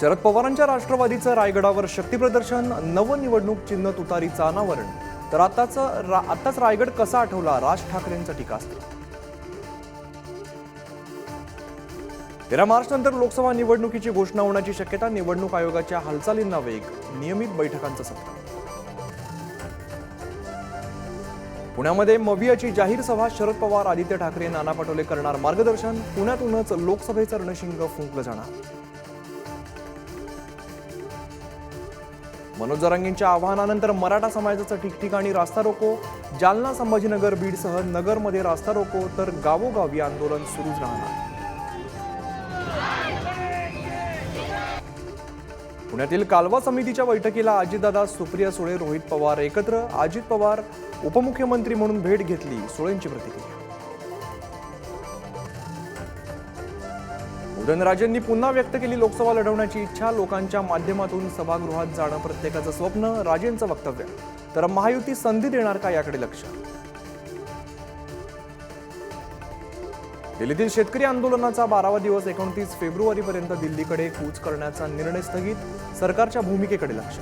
शरद पवारांच्या राष्ट्रवादीचं रायगडावर शक्तीप्रदर्शन नवनिवडणूक चिन्ह तुतारीचं अनावरण. तर आताच रा, आताच रायगड कसा आठवला? राज ठाकरेंचं टीकास्त्र तेरा मार्च नंतर लोकसभा निवडणुकीची घोषणा होण्याची शक्यता निवडणूक आयोगाच्या हालचालींना वेग नियमित बैठकांचं सत्र. पुण्यामध्ये मवियाची जाहीर सभा शरद पवार आदित्य ठाकरे नाना पटोले करणार मार्गदर्शन. पुण्यातूनच लोकसभेचं रणशिंग फुंकलं जाणार. मनोज जरांगींच्या आवाहनानंतर मराठा समाजाचं ठिकठिकाणी रास्ता रोको. जालना संभाजीनगर बीडसह नगरमध्ये रास्ता रोको तर गावोगावी आंदोलन सुरूच राहणार. पुण्यातील कालवा समितीच्या बैठकीला अजितदादा सुप्रिया सुळे रोहित पवार एकत्र. अजित पवार उपमुख्यमंत्री म्हणून भेट घेतली सुळेंची प्रतिक्रिया. उदयनराजेंनी पुन्हा व्यक्त केली लोकसभा लढवण्याची इच्छा. लोकांच्या माध्यमातून सभागृहात जाणं प्रत्येकाचं स्वप्न राजेंचं वक्तव्य. तर महायुती संधी देणार का याकडे लक्ष? दिल्लीतील शेतकरी आंदोलनाचा बारावा दिवस एकोणतीस फेब्रुवारीपर्यंत दिल्लीकडे कूच करण्याचा निर्णय स्थगित. सरकारच्या भूमिकेकडे लक्ष.